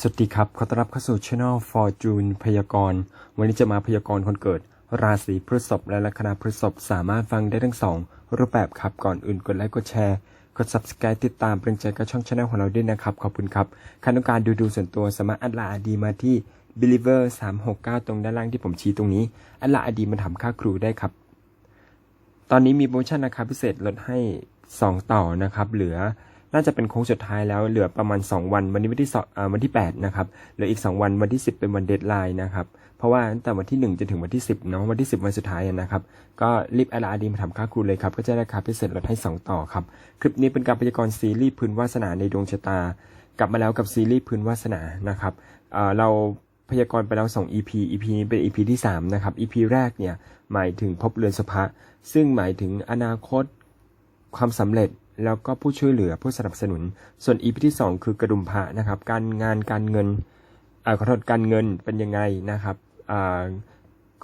สวัสดีครับ ขอต้อนรับเข้าสู่ช่อง Fortune พยากรณ์ วันนี้จะมาพยากรณ์คนเกิด ราศีพฤษภและลัคนาพฤษภสามารถฟังได้ทั้งสองรูปแบบครับ ก่อนอื่นกดไลค์กดแชร์ กด subscribe ติดตามเป็นใจกับช่องช anel ของเราด้วยนะครับ ขอบคุณครับใครต้องการดูดูส่วนตัวสามารถอัดลาอดีมาที่ believer 369 ตรงด้านล่างที่ผมชี้ตรงนี้ อัดลาอดีมาถามค่าครูได้ครับ ตอนนี้มีโปรโมชั่นราคาพิเศษลดให้ 2 ต่อนะครับ เหลือ น่าจะเป็นโค้งสุดท้ายแล้วเหลือประมาณ 2 วัน วันนี้วันที่สองอ่าวันที่ 8 นะครับเหลืออีก 2 วันวันที่ 10 เป็นวันเดทไลน์นะครับ เพราะว่าตั้งแต่วันที่ 1 จนถึงวันที่ 10เนาะวันที่ 10 วันสุดท้ายนะครับ ก็รีบแอดอาดีมาทำค่าครูเลยครับ ก็จะได้ราคาพิเศษลดให้ 2 ต่อครับ คลิปนี้เป็นการพยากรณ์ซีรีส์พื้นวาสนาในดวงชะตา กลับมาแล้วกับซีรีส์พื้นวาสนานะครับเเราพยากรณ์ไปแล้ว 2 EP EP นี้เป็น EP ที่ 3 นะครับ EP แรกเนี่ยหมายถึงภพเรือนสภะซึ่งหมายถึงอนาคตความสำเร็จ แล้วก็ผู้ช่วยเหลือผู้สนับสนุน ส่วน EP ที่ 2 คือกระดุมพระนะครับ การงานการเงินอขอโทษการเงินเป็นยังไงนะครับอ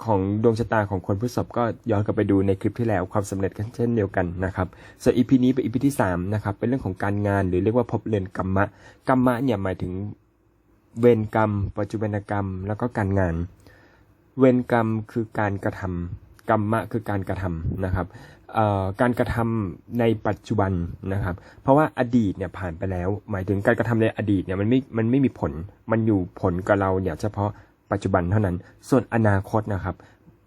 ของดวงชะตาของคนพฤษภก็ย้อนกลับไปดูในคลิปที่แล้วความสำเร็จกันเช่นเดียวกันนะครับส่วน EP นี้เป็น EP ที่3นะครับเป็นเรื่องของการงานหรือเรียกว่าภพเรือนกรรมะกรรมะเนี่ยหมายถึงเวรกรรม ปัจจุบันกรรม แล้วก็การงาน เวรกรรมคือการกระทำกรรมะคือการกระทำนะครับ การกระทำในปัจจุบันนะครับ เพราะว่าอดีตเนี่ยผ่านไปแล้ว หมายถึงการกระทำในอดีตเนี่ยมันไม่มันไม่มีผล มันอยู่ผลกับเราเนี่ยเฉพาะปัจจุบันเท่านั้น ส่วนอนาคตนะครับ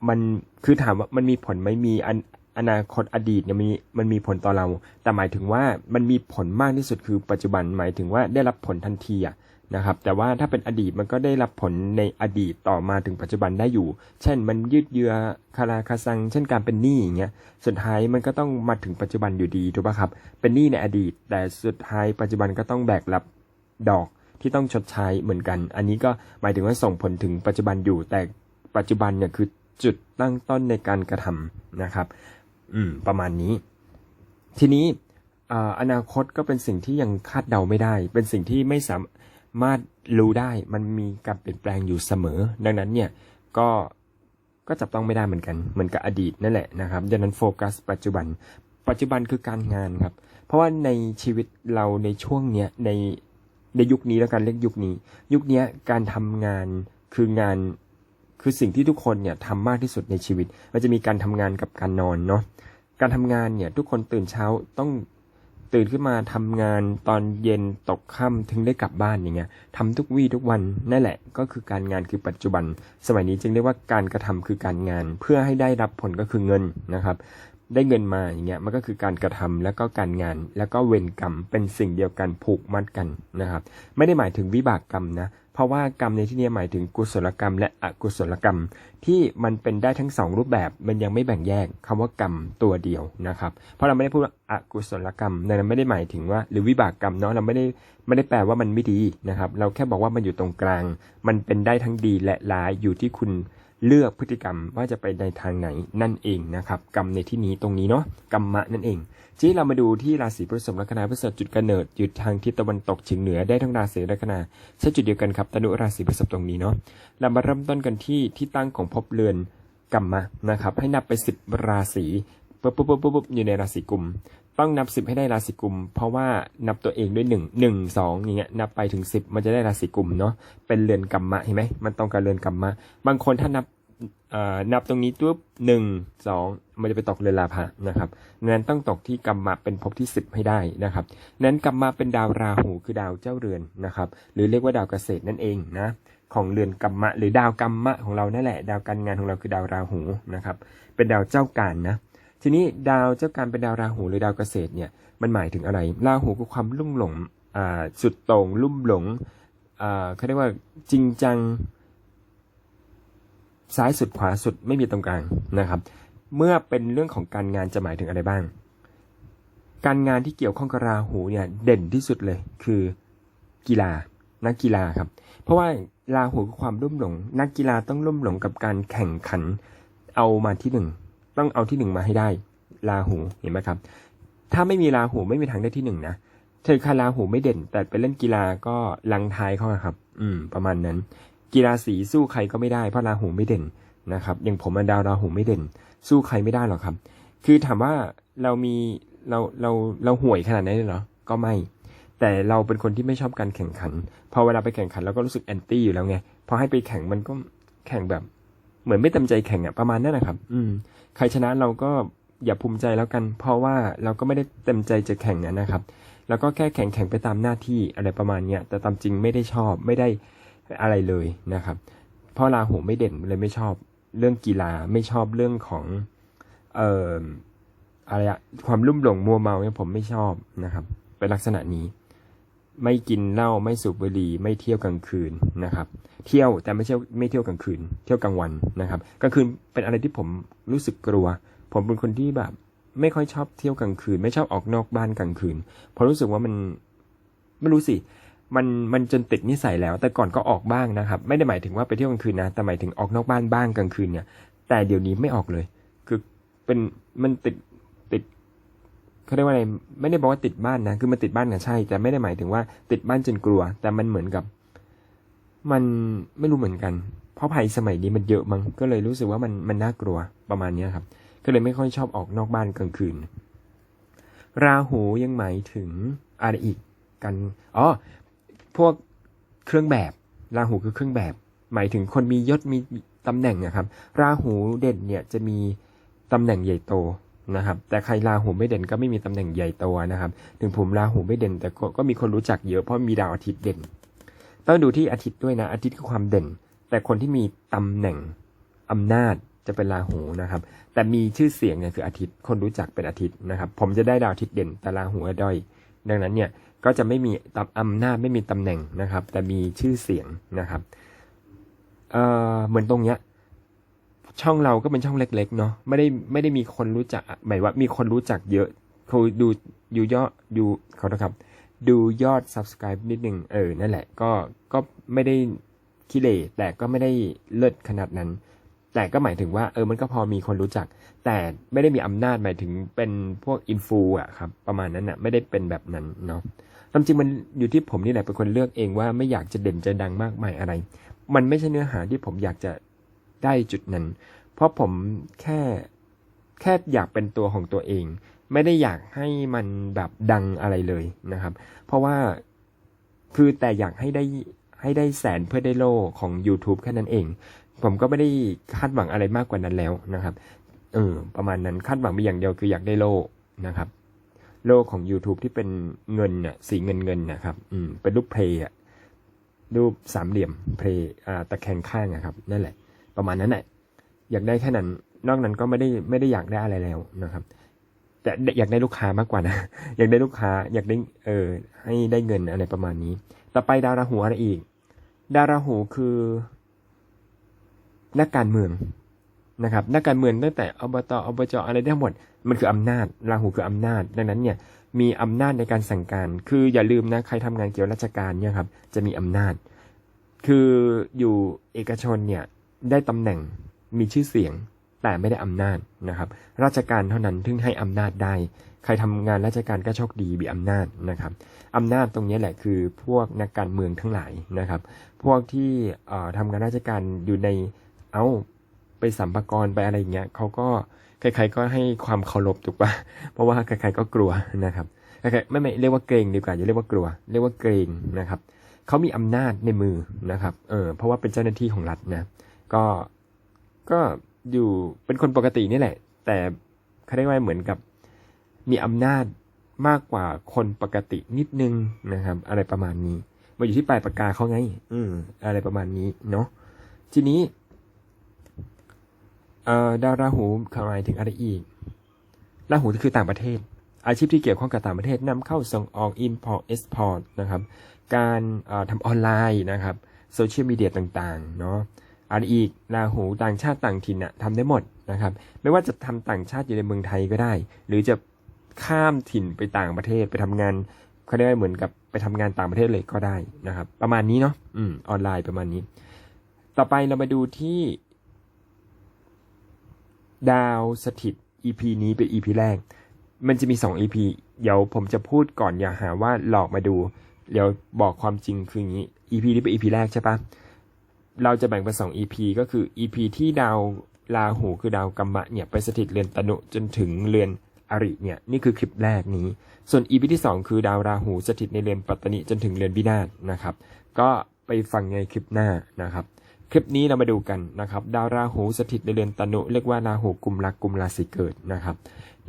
มันคือถามว่ามันมีผลไหม่มีอนอนาคตอดีตเนี่ยมีมันมีผลต่อเรา แต่หมายถึงว่ามันมีผลมากที่สุดคือปัจจุบันหมายถึงว่าได้รับผลทันทีอะ นะครับแต่ว่าถ้าเป็นอดีตมันก็ได้รับผลในอดีตต่อมาถึงปัจจุบันได้อยู่ เช่นมันยืดเยื้อคาราคาซัง เช่นการเป็นหนี้อย่างเงี้ยสุดท้ายมันก็ต้องมาถึงปัจจุบันอยู่ดีถูกป่ะครับ เป็นหนี้ในอดีต แต่สุดท้ายปัจจุบันก็ต้องแบกรับดอกที่ต้องชดใช้เหมือนกัน อันนี้ก็หมายถึงว่าส่งผลถึงปัจจุบันอยู่ แต่ปัจจุบันเนี่ยคือจุดตั้งต้นในการกระทำนะครับ อืม ประมาณนี้ ทีนี้อ่าอนาคตก็เป็นสิ่งที่ยังคาดเดาไม่ได้ เป็นสิ่งที่ไม่สามารถ มารู้ได้มันมีการเปลี่ยนแปลงอยู่เสมอ ดังนั้นเนี่ยก็ก็จับต้องไม่ได้เหมือนกัน เหมือนกับอดีตนั่นแหละนะครับดังนั้นโฟกัส ปัจจุบัน ปัจจุบันคือการงานครับ เพราะว่าในชีวิตเราในช่วงเนี้ยในในยุคนี้แล้วกันเรียกยุคนี้ ยุคนี้การทำงานคืองานคือสิ่งที่ทุกคนเนี่ยทำมากที่สุดในชีวิต มันจะมีการทำงานกับการนอนเนาะการทำงานเนี่ยทุกคนตื่นเช้าต้อง ตื่นขึ้นมาทำงานตอนเย็นตกค่ำถึงได้กลับบ้านอย่างเงี้ยทำทุกวี่ทุกวันนั่นแหละ ก็คือการงานคือปัจจุบัน สมัยนี้จึงเรียกว่าการกระทำคือการงาน เพื่อให้ได้รับผลก็คือเงินนะครับ ได้เงินมาอย่างเงี้ยมันก็คือการกระทำแล้วก็การงาน แล้วก็เวรกรรมเป็นสิ่งเดียวกันผูกมัดกันนะครับ ไม่ได้หมายถึงวิบากกรรมนะ เพราะว่ากรรมในที่นี้หมายถึงกุศลกรรม และอกุศลกรรม ที่มันเป็นได้ทั้งสองรูปแบบ มันยังไม่แบ่งแยกคำว่ากรรมตัวเดียวนะครับ เพราะเราไม่ได้พูดว่าอกุศลกรรมนั่นไม่ได้หมายถึงว่า หรือวิบากกรรมเนาะเราไม่ได้ไม่ได้แปลว่ามันไม่ดีนะครับ เราแค่บอกว่ามันอยู่ตรงกลาง มันเป็นได้ทั้งดีและร้ายอยู่ที่คุณ เลือกพฤติกรรมว่าจะไปในทางไหนนั่นเองนะครับกรรมในที่นี้ตรงนี้เนาะกรรมะนั่นเอง ทีนี้เรามาดูที่ราศีพฤษภลัคนาพฤษภจุดกำเนิดอยู่ทางทิศตะวันตกเฉียงเหนือได้ทั้งราศีลัคนาใช่จุดเดียวกันครับตนุราศีพฤษภตรงนี้เนาะเรามาเริ่มต้นกันที่ที่ตั้งของภพเรือนกรรมะนะครับให้นับไปสิบราศี ปุ๊บปุ๊บปุ๊บปุ๊บอยู่ในราศีกุม ต้องนับสิบให้ได้ราศีกุม เพราะว่านับตัวเองด้วยหนึ่งหนึ่งสองอย่างเงี้ยนับไปถึงสิบมันจะได้ราศีกุมเนาะเป็นเรือนกรรมะเห็นไหมมันตรงกับเรือนกรรมะ บางคนถ้านับอ่านับตรงนี้ปุ๊บหนึ่งสองมันจะไปตกเรือนลาภะนะครับนั้นต้องตกที่กรรมะเป็นภพที่สิบให้ได้นะครับนั้นกรรมะเป็นดาวราหูคือดาวเจ้าเรือนนะครับหรือเรียกว่าดาวเกษตรนั่นเองนะของเรือนกรรมะ หรือดาวกรรมะของเรานั่นแหละ ดาวการงานของเราคือดาวราหูนะครับเป็นดาวเจ้าการนะ ทีนี้ดาวเจ้าการเป็นดาวราหูหรือดาวเกษตรเนี่ยมันหมายถึงอะไรราหูคือความลุ่มหลงอ่าสุดต่งลุ่มหลงอ่าเขาเรียกว่าจริงจัง ซ้ายสุดขวาสุดไม่มีตรงกลางนะครับ เมื่อเป็นเรื่องของการงานจะหมายถึงอะไรบ้าง การงานที่เกี่ยวข้องกับราหูเนี่ยเด่นที่สุดเลยคือกีฬานักกีฬาครับ เพราะว่าราหูคือความรุ่มหลง นักกีฬาต้องรุ่มหลงกับการแข่งขันเอามาที่หนึ่ง ต้องเอาที่หนึ่งมาให้ได้ราหูเห็นไหมครับ ถ้าไม่มีราหูไม่มีทางได้ที่หนึ่งนะเธอคาราหูไม่เด่น แต่ไปเล่นกีฬาก็ลังท้ายเข้าครับ อืม ประมาณนั้น กีฬาสีสู้ใครก็ไม่ได้เพราะราหูไม่เด่นนะครับ อย่างผมอะดาวราหูไม่เด่น สู้ใครไม่ได้หรอกครับ คือถามว่าเรามีเราเราเราห่วยขนาดนั้นเลยเหรอ ก็ไม่ แต่เราเป็นคนที่ไม่ชอบการแข่งขัน พอเวลาไปแข่งขันเราก็รู้สึกแอนตี้อยู่แล้วไง พอให้ไปแข่งมันก็แข่งแบบ เหมือนไม่เต็มใจแข่งอะประมาณนั้นนะครับ อืม ใครชนะเราก็อย่าภูมิใจแล้วกัน เพราะว่าเราก็ไม่ได้เต็มใจจะแข่งนะครับ แล้วก็แค่แข่งแข่งไปตามหน้าที่อะไรประมาณเนี้ยแต่ตามจริงไม่ได้ชอบไม่ได้อะไรเลยนะครับ เพราะลาหูไม่เด่นเลยไม่ชอบเรื่องกีฬาไม่ชอบเรื่องของเอ่ออะไรอะความลุ่มหลงมัวเมาเนี่ยผมไม่ชอบนะครับ เป็นลักษณะนี้ ไม่กินเหล้าไม่สูบบุหรี่ไม่เที่ยวกลางคืนนะครับ เที่ยวแต่ไม่ใช่ไม่เที่ยวกลางคืน เที่ยวกลางวันนะครับกลางคืนเป็นอะไรที่ผมรู้สึกกลัว ผมเป็นคนที่แบบ ไม่ค่อยชอบเที่ยวกลางคืน ไม่ชอบออกนอกบ้านกลางคืนเพราะรู้สึกว่ามันไม่รู้สิมันมันจนติดนิสัยแล้ว แต่ก่อนก็ออกบ้างนะครับ ไม่ได้หมายถึงว่าไปเที่ยวกลางคืนนะแต่หมายถึงออกนอกบ้านบ้างกลางคืนเนี่ย แต่เดี๋ยวนี้ไม่ออกเลย คือเป็นมันติดติด เขาเรียกว่าอะไรไม่ได้บอกว่าติดบ้านนะคือมันติดบ้านนะใช่ แต่ไม่ได้หมายถึงว่าติดบ้านจนกลัว แต่มันเหมือนกับ มันไม่รู้เหมือนกัน เพราะภัยสมัยนี้มันเยอะมั้งก็เลยรู้สึกว่ามันมันน่ากลัวประมาณนี้ครับ ก็เลยไม่ค่อยชอบออกนอกบ้านกลางคืน ราหูยังหมายถึงอะไรอีกกันอ๋อพวกเครื่องแบบราหูคือเครื่องแบบ หมายถึงคนมียศมีตำแหน่งนะครับ ราหูเด่นเนี่ยจะมีตำแหน่งใหญ่โต นะครับ แต่ใครราหูไม่เด่นก็ไม่มีตำแหน่งใหญ่โตนะครับ ถึงผมราหูไม่เด่น แต่ก็มีคนรู้จักเยอะเพราะมีดาวอาทิตย์เด่น ต้องดูที่อาทิตย์ด้วยนะ อาทิตย์คือความเด่น แต่คนที่มีตำแหน่งอำนาจจะเป็นราหูนะครับ แต่มีชื่อเสียงเนี่ยคืออาทิตย์ คนรู้จักเป็นอาทิตย์นะครับ ผมจะได้ดาวอาทิตย์เด่น แต่ราหูด้อย ดังนั้นเนี่ยก็จะไม่มีตำอำนาจไม่มีตำแหน่งนะครับ แต่มีชื่อเสียงนะครับ เอ่อเหมือนตรงเนี้ย ช่องเราก็เป็นช่องเล็ก ๆ เนาะไม่ได้ไม่ได้มีคนรู้จักหมายว่ามีคนรู้จักเยอะเขาดูดูยอดดูเขานะครับ ดูยอด subscribe นิดนึงเออ นั่นแหละ ก็ก็ไม่ได้ขี้เหร่แต่ก็ไม่ได้เลิศขนาดนั้น แต่ก็หมายถึงว่าเออมันก็พอมีคนรู้จัก แต่ไม่ได้มีอำนาจหมายถึงเป็นพวกอินฟูอะครับ ประมาณนั้นอะไม่ได้เป็นแบบนั้นเนาะตามจริงมันอยู่ที่ผมนี่แหละเป็นคนเลือกเองว่าไม่อยากจะเด่นจะดังมากมายอะไร มันไม่ใช่เนื้อหาที่ผมอยากจะ ได้จุดนั้น เพราะผมแค่แค่อยากเป็นตัวของตัวเอง ไม่ได้อยากให้มันแบบดังอะไรเลยนะครับ เพราะว่าคือแต่อยากให้ได้ให้ได้แสนเพื่อได้โล่ของ YouTube แค่นั้นเอง ผมก็ไม่ได้คาดหวังอะไรมากกว่านั้นแล้วนะครับเออประมาณนั้นคาดหวังมีอย่างเดียวคืออยากได้โล่นะครับ โล่ของ YouTube ที่เป็นเงินน่ะสีเงินเงินนะครับ อืมเป็นรูปเพลย์อะรูปสามเหลี่ยมเพลย์อ่าตะแคงข้างอะครับ นั่นแหละ ประมาณนั้นแหละอยากได้แค่นั้น นอกนั้นก็ไม่ได้ไม่ได้อยากได้อะไรแล้วนะครับ แต่อยากได้ลูกค้ามากกว่านะ อยากได้ลูกค้า อยากได้เออให้ได้เงินอะไรประมาณนี้ ต่อไปดาวราหูอะไรอีก ดาวราหูคือนักการเมืองนะครับนักการเมืองตั้งแต่อบตอบจอะไรได้หมด มันคืออำนาจราหูคืออำนาจ ดังนั้นเนี่ยมีอำนาจในการสั่งการ คืออย่าลืมนะใครทำงานเกี่ยวกับราชการเนี่ยครับจะมีอำนาจ คืออยู่เอกชนเนี่ย ได้ตำแหน่งมีชื่อเสียงแต่ไม่ได้อำนาจนะครับ ราชการเท่านั้นถึงให้อำนาจได้ ใครทำงานราชการก็โชคดีมีอำนาจนะครับอำนาจตรงนี้แหละคือพวกนักการเมืองทั้งหลายนะครับ พวกที่เอ่อทำงานราชการอยู่ในเอาไปสัมภากระไปอะไรอย่างเงี้ยเขาก็ใครๆก็ให้ความเคารพถูกปะเพราะว่าใครๆก็กลัวนะครับใครๆไม่ไม่เรียกว่าเกรงดีกว่าอย่าเรียกว่ากลัว เรียกว่าเกรงนะครับเขามีอำนาจในมือนะครับเออเพราะว่าเป็นเจ้าหน้าที่ของรัฐนะ ก็ก็อยู่เป็นคนปกตินี่แหละ แต่เขาเรียกว่าเหมือนกับมีอำนาจมากกว่าคนปกตินิดนึงนะครับ อะไรประมาณนี้มาอยู่ที่ปลายปากกาเขาไง อืมอะไรประมาณนี้เนาะทีนี้เอ่อดาวราหูหมายถึงอะไรอีกราหูคือต่างประเทศ อาชีพที่เกี่ยวข้องกับต่างประเทศนำเข้าส่งออก import export นะครับ การเอ่อทำออนไลน์นะครับโซเชียลมีเดียต่างๆ เนาะ อะไรอีกราหูต่างชาติต่างถิ่นอะทำได้หมดนะครับ ไม่ว่าจะทำต่างชาติอยู่ในเมืองไทยก็ได้ หรือจะข้ามถิ่นไปต่างประเทศไปทำงานเขาเรียกว่าเหมือนกับไปทำงานต่างประเทศเลยก็ได้นะครับ ประมาณนี้เนาะอืมออนไลน์ประมาณนี้ ต่อไปเรามาดูที่ ดาวสถิต EP นี้เป็น EP แรก มันจะมี 2 EP เดี๋ยวผมจะพูดก่อนอย่าหาว่าหลอกมาดู เดี๋ยวบอกความจริงคืออย่างนี้ EP นี้เป็น EP แรกใช่ปะ เราจะแบ่งเป็น2 EP ก็คือ EP ที่ดาวราหูคือดาวกัมมะเนี่ยไปสถิตเรือนตนุจนถึงเรือนอริเนี่ยนี่คือคลิปแรกนี้ ส่วน EP ที่ 2 คือดาวราหูสถิตในเรือนปัตตนิจนถึงเรือนวินาศนะครับ ก็ไปฟังในคลิปหน้านะครับ คลิปนี้เรามาดูกันนะครับ ดาวราหูสถิตในเรือนตนุเรียกว่าราหูกุมรักกุมราศีเกิดนะครับ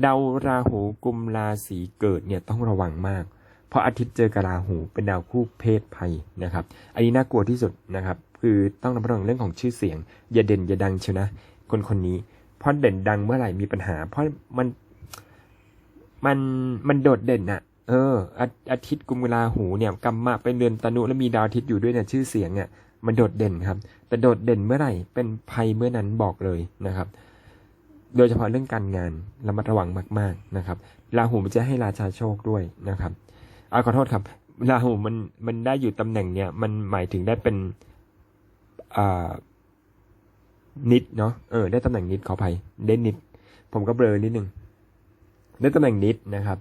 ดาวราหูกุมราศีเกิดเนี่ยต้องระวังมาก เพราะอาทิตย์เจอกับราหูเป็นดาวคู่เพศภัยนะครับ อันนี้น่ากลัวที่สุดนะครับ คือต้องระมัดระวังเรื่องของชื่อเสียง อย่าเด่นอย่าดังเชียวนะ คนคนนี้เพราะเด่นดังเมื่อไหร่มีปัญหา เพราะมันมันมันโดดเด่นอะเอออาอาทิตย์กุมราหูเนี่ยกรรมะเป็นเรือนตนุแล้วมีดาวอาทิตย์อยู่ด้วยเนี่ยชื่อเสียงเนี่ยมันโดดเด่นครับ แต่โดดเด่นเมื่อไหร่เป็นภัยเมื่อนั้นบอกเลยนะครับ โดยเฉพาะเรื่องการงานระมัดระวังมาก ๆนะครับราหูมันจะให้ราชาโชคด้วยนะครับอาขอโทษครับราหูมันมันได้อยู่ตำแหน่งเนี่ยมันหมายถึงได้เป็น นิดเนาะเออได้ตำแหน่งนิดขออภัยได้นิด ผมก็เบลอนิดนึงได้ตำแหน่งนิดนะครับ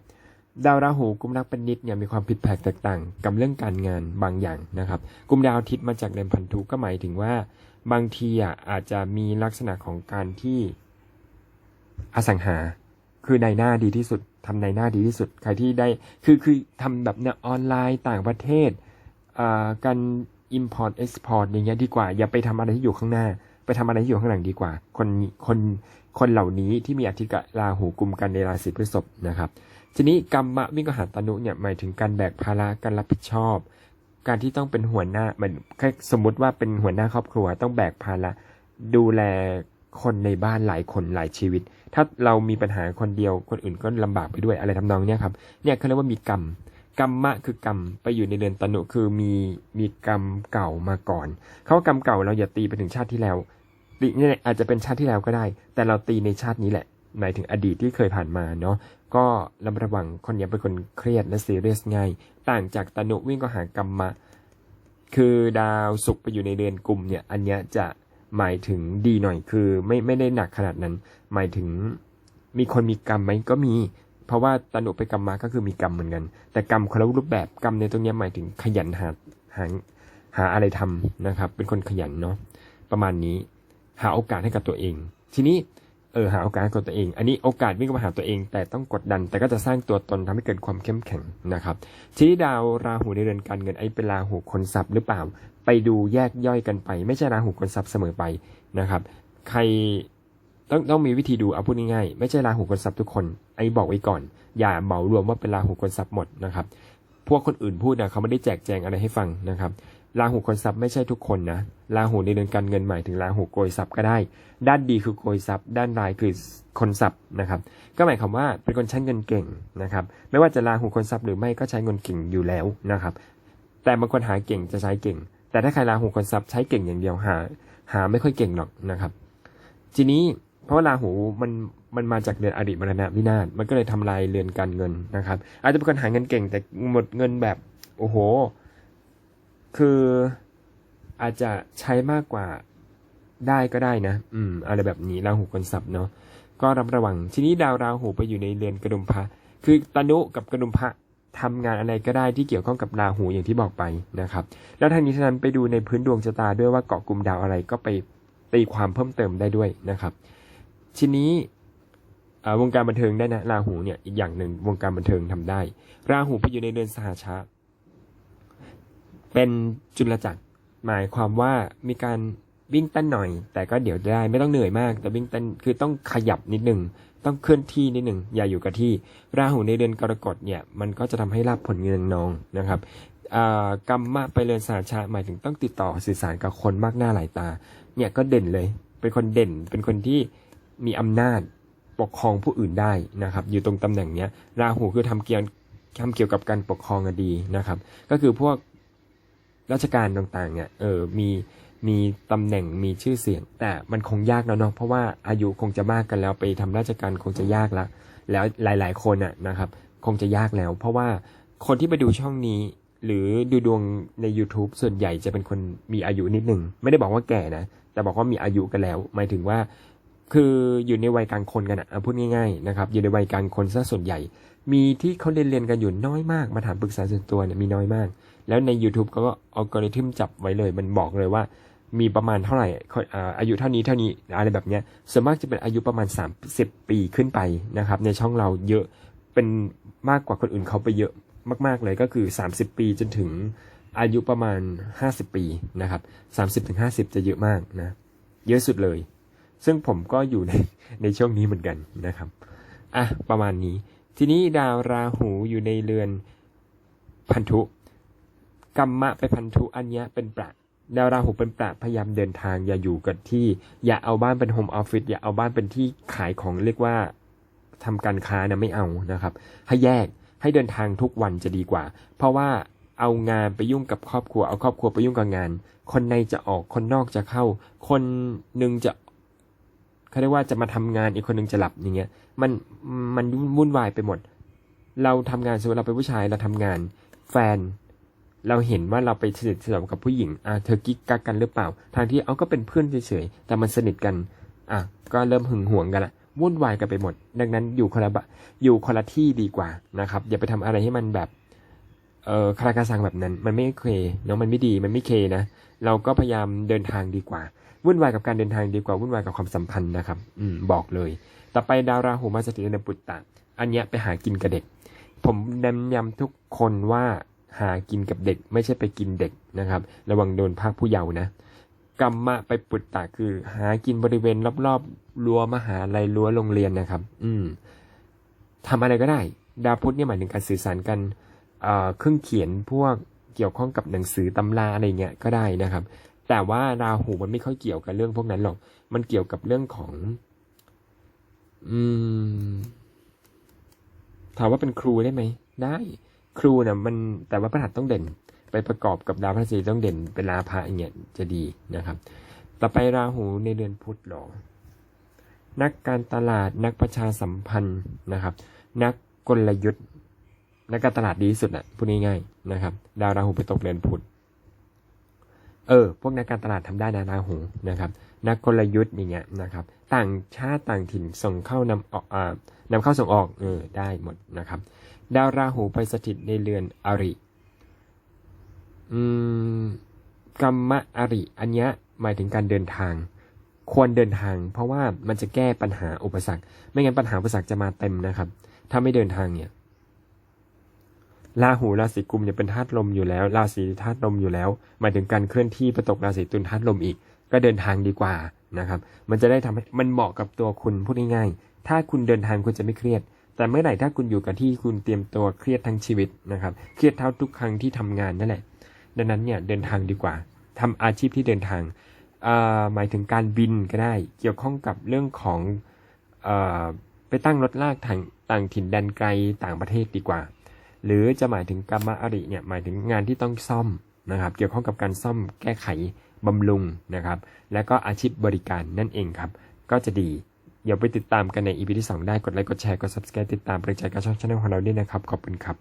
ดาวราหูกุมรักเป็นนิดเนี่ยมีความผิดแผกแตกต่างกับเรื่องการงานบางอย่างนะครับกุมดาวอาทิตย์มาจากเรือนพันธุก็หมายถึงว่า บางทีอะอาจจะมีลักษณะของการที่อสังหาคือในหน้าดีที่สุดทำในหน้าดีที่สุด ใครที่ได้คือคือทำแบบเนี่ยออนไลน์ต่างประเทศอ่าการ import export อย่างเงี้ยดีกว่า อย่าไปทำอะไรที่อยู่ข้างหน้า ไปทำอะไรที่อยู่ข้างหลังดีกว่า คนคนคนเหล่านี้ที่มีอาทิกับราหูกลุ่มกันในราศีพฤษภนะครับ ทีนี้กรรมะวิกหาตนุเนี่ยหมายถึงการแบกภาระการรับผิดชอบ การที่ต้องเป็นหัวหน้าเหมือนสมมติว่าเป็นหัวหน้าครอบครัว ต้องแบกภาระดูแลคนในบ้านหลายคนหลายชีวิต ถ้าเรามีปัญหาคนเดียวคนอื่นก็ลำบากไปด้วยอะไรทำนองเนี้ยครับเนี่ยเขาเรียกว่ามีกรรม กรรมะคือกรรมไปอยู่ในเรือนตนุคือมีมีกรรมเก่ามาก่อน เขากรรมเก่าเราอย่าตีไปถึงชาติที่แล้วตีเนี่ยอาจจะเป็นชาติที่แล้วก็ได้ แต่เราตีในชาตินี้แหละ หมายถึงอดีตที่เคยผ่านมาเนาะก็ระมัดระวังคนอย่าเป็นคนเครียดและซีเรียสง่ายต่างจากตนุวิ่งก็หากรรมะ คือดาวศุกร์ไปอยู่ในเดือนกุมเนี่ยอันเนี้ยจะหมายถึงดีหน่อยคือไม่ไม่ได้หนักขนาดนั้น หมายถึงมีคนมีกรรมไหมก็มี เพราะว่าตนุไปกรรมะก็คือมีกรรมเหมือนกัน แต่กรรมคนละรูปแบบกรรมในตรงนี้หมายถึงขยันหาหาหาอะไรทำนะครับ เป็นคนขยันเนาะประมาณนี้ หาโอกาสให้กับตัวเอง ทีนี้เออหาโอกาสให้กับตัวเอง อันนี้โอกาสวิ่งเข้ามาหาตัวเอง แต่ต้องกดดัน แต่ก็จะสร้างตัวตนทำให้เกิดความเข้มแข็งนะครับ ทีนี้ดาวราหูในเรือนการเงินไอ้เป็นราหูคนทรัพย์หรือเปล่า ไปดูแยกย่อยกันไป ไม่ใช่ราหูคนทรัพย์เสมอไปนะครับ ใคร ต้องต้องมีวิธีดูเอาพูดง่ายๆไม่ใช่ราหูคนทรัพย์ทุกคนไอ้บอกไว้ก่อน อย่าเหมารวมว่าเป็นราหูคนทรัพย์หมดนะครับ พวกคนอื่นพูดนะเขาไม่ได้แจกแจงอะไรให้ฟังนะครับราหูคนทรัพย์ไม่ใช่ทุกคนนะราหูในเรื่อนการเงินหมายถึงราหูโกยทรัพย์ก็ได้ ด้านดีคือโกยทรัพย์ด้านร้ายคือคนทรัพย์นะครับก็หมายความว่าเป็นคนใช้เงินเก่งนะครับไม่ว่าจะราหูคนทรัพย์หรือไม่ก็ใช้เงินเก่งอยู่แล้วนะครับแต่บางคนหาเก่งจะใช้เก่ง แต่ถ้าใครราหูคนทรัพย์ใช้เก่งอย่างเดียวหา หาไม่ค่อยเก่งหรอกนะครับ ทีนี้ เพราะว่าราหูมันมันมาจากเดือนอดีตมรณะวินาศมันก็เลยทำลายเรือนการเงินนะครับ อาจจะเป็นคนหาเงินเก่งแต่หมดเงินแบบโอ้โห คืออาจจะใช้มากกว่าได้ก็ได้นะ อืม อะไรแบบนี้ราหูคนสับเนาะก็ระมัดระวังทีนี้ดาวราหูไปอยู่ในเรือนกระดุมพระคือตนุกับกระดุมพระทำงานอะไรก็ได้ที่เกี่ยวข้องกับราหูอย่างที่บอกไปนะครับ แล้วทางนี้ท่านั้นไปดูในพื้นดวงชะตาด้วยว่าเกาะกลุ่มดาวอะไรก็ไปตีความเพิ่มเติมได้ด้วยนะครับ ทีนี้วงการบันเทิงได้นะราหูเนี่ยอีกอย่างหนึ่งวงการบันเทิงทำได้ ราหูไปอยู่ในเรือนสหชาเป็นจุลจักรหมายความว่ามีการวิ่งเต้นหน่อย แต่ก็เดี๋ยวได้ไม่ต้องเหนื่อยมาก แต่วิ่งเต้นคือต้องขยับนิดหนึ่งต้องเคลื่อนที่นิดหนึ่งอย่าอยู่กับที่ ราหูในเดือนกรกฎเนี่ยมันก็จะทำให้รับผลเงินนองนะครับกรรมะไปเรือนสาชาหมายถึงต้องติดต่อสื่อสารกับคนมากหน้าหลายตา เนี่ยก็เด่นเลย เป็นคนเด่นเป็นคนที่ มีอำนาจปกครองผู้อื่นได้นะครับ อยู่ตรงตำแหน่งเนี้ยราหูคือทำเกี่ยวทำเกี่ยวกับการปกครองอดีนะครับ ก็คือพวกราชการต่างๆเนี่ยเออมีมีตำแหน่งมีชื่อเสียง แต่มันคงยากแล้วเนาะเพราะว่าอายุคงจะมากกันแล้วไปทำราชการคงจะยากละแล้วหลาย ๆ คนอะนะครับ คงจะยากแล้ว เพราะว่าคนที่ไปดูช่องนี้หรือดูดวงใน YouTube ส่วนใหญ่จะเป็นคนมีอายุนิดหนึ่ง ไม่ได้บอกว่าแก่นะ แต่บอกว่ามีอายุกันแล้ว หมายถึงว่า คืออยู่ในวัยกลางคนกันอะอะพูดง่ายๆนะครับอยู่ในวัยกลางคนซะส่วนใหญ่ มีที่เขาเรียนเรียนๆกันอยู่น้อยมากมาถามปรึกษาส่วนตัวเนี่ยมีน้อยมาก แล้วใน YouTube เขาก็อัลกอริทึมจับไว้เลย มันบอกเลยว่ามีประมาณเท่าไหร่อายุเท่านี้เท่านี้อะไรแบบเนี้ยส่วนมากจะเป็นอายุประมาณ 30 ปีขึ้นไปนะครับในช่องเราเยอะเป็นมากกว่าคนอื่นเขาไปเยอะมากๆเลยก็คือ 30 ปีจนถึงอายุประมาณ 50 ปีนะครับ30ถึง50 จะเยอะมากนะเยอะสุดเลย ซึ่งผมก็อยู่ในในช่วงนี้เหมือนกันนะครับอะประมาณนี้ ทีนี้ดาวราหูอยู่ในเรือนพันธุกรรมะไปพันธุอันเนี้ยเป็นประดาวราหูเป็นประพยายามเดินทางอย่าอยู่กับที่ อย่าเอาบ้านเป็นโฮมออฟฟิศอย่าเอาบ้านเป็นที่ขายของเรียกว่าทำการค้านะไม่เอานะครับ ให้แยกให้เดินทางทุกวันจะดีกว่า เพราะว่าเอางานไปยุ่งกับครอบครัวเอาครอบครัวไปยุ่งกับงาน คนในจะออกคนนอกจะเข้า คนหนึ่งจะ เขาเรียกว่าจะมาทำงานอีกคนหนึ่งจะหลับอย่างเงี้ยมันมันวุ่นวายไปหมด เราทำงานสมมติเราเป็นผู้ชายเราทำงานแฟน เราเห็นว่าเราไปสนิทสนมกับผู้หญิงอะเธอกิ๊กกักกันหรือเปล่า ทางที่เอาก็เป็นเพื่อนเฉยๆแต่มันสนิทกันอะก็เริ่มหึงหวงกันละวุ่นวายกันไปหมด ดังนั้นอยู่คนละอยู่คนละที่ดีกว่านะครับ อย่าไปทำอะไรให้มันแบบเอ่อคาราคาซังแบบนั้น มันไม่เคเนาะมันไม่ดีมันไม่เคนะ เราก็พยายามเดินทางดีกว่า วุ่นวายกับการเดินทางดีกว่าวุ่นวายกับความสัมพันธ์นะครับ อืมบอกเลย ต่อไปดาวราหูมาสถิตในปุตตะ อันเนี้ยไปหากินกับเด็ก ผมเน้นย้ำทุกคนว่าหากินกับเด็ก ไม่ใช่ไปกินเด็กนะครับ ระวังโดนภาคผู้เยาว์นะกรรมะไปปุตตะคือหากินบริเวณรอบๆรั้วมหาลัยรั้วโรงเรียนนะครับ อืมทำอะไรก็ได้ ดาวพุธเนี่ยหมายถึงการสื่อสารกันเอ่อเครื่องเขียนพวกเกี่ยวข้องกับหนังสือตำราอะไรเงี้ยก็ได้นะครับ แต่ว่าราหูมันไม่ค่อยเกี่ยวกับเรื่องพวกนั้นหรอก มันเกี่ยวกับเรื่องของ อืม ถามว่าเป็นครูได้ไหม ได้ ครูเนี่ยมัน แต่ว่าพระหัตถ์ต้องเด่น ไปประกอบกับดาวพระศรีต้องเด่น เป็นลาภะอย่างเงี้ยจะดีนะครับ ต่อไปราหูในเดือนพุธหรอ นักการตลาด นักประชาสัมพันธ์นะครับ นักกลยุทธ์ นักการตลาดดีสุดอะ พูดง่ายๆนะครับ ดาวราหูไปตกเดือนพุธ เออ พวกนักการตลาดทำได้นะราหูนะครับ นักกลยุทธ์อย่างเงี้ยนะครับ ต่างชาติต่างถิ่นส่งเข้านำออกอ่านำเข้าส่งออก เออ ได้หมดนะครับ ดาวราหูไปสถิตในเรือนอริ อืม กรรมะอริ อันเนี้ยหมายถึงการเดินทาง ควรเดินทาง เพราะว่ามันจะแก้ปัญหาอุปสรรค ไม่งั้นปัญหาอุปสรรคจะมาเต็มนะครับ ถ้าไม่เดินทางเนี่ย ราหูราศีกุมเนี่ยเป็นธาตุลมอยู่แล้ว ราศีธาตุลมอยู่แล้วหมายถึงการเคลื่อนที่ไปตกราศีตุลธาตุลมอีก ก็เดินทางดีกว่านะครับ มันจะได้ทำให้มันเหมาะกับตัวคุณพูดง่ายๆ ถ้าคุณเดินทางคุณจะไม่เครียด แต่เมื่อไหร่ถ้าคุณอยู่กับที่คุณเตรียมตัวเครียดทั้งชีวิตนะครับ เครียดเท่าทุกครั้งที่ทำงานนั่นแหละ ดังนั้นเนี่ยเดินทางดีกว่าทำอาชีพที่เดินทางหมายถึงการบินก็ได้ เกี่ยวข้องกับเรื่องของอไปตั้งรถลากทางต่างถิ่นแดนไกลต่างประเทศดีกว่า หรือจะหมายถึงกรรมะอริเนี่ยหมายถึงงานที่ต้องซ่อมนะครับ เกี่ยวข้องกับการซ่อมแก้ไขบำรุงนะครับ และก็อาชีพบริการนั่นเองครับ ก็จะดีเดี๋ยวไปติดตามกันใน EP ที่ 2 ได้กดไลค์กดแชร์กด subscribe ติดตามประจายกระช่องช่องของเราด้วยนะครับ ขอบคุณครับ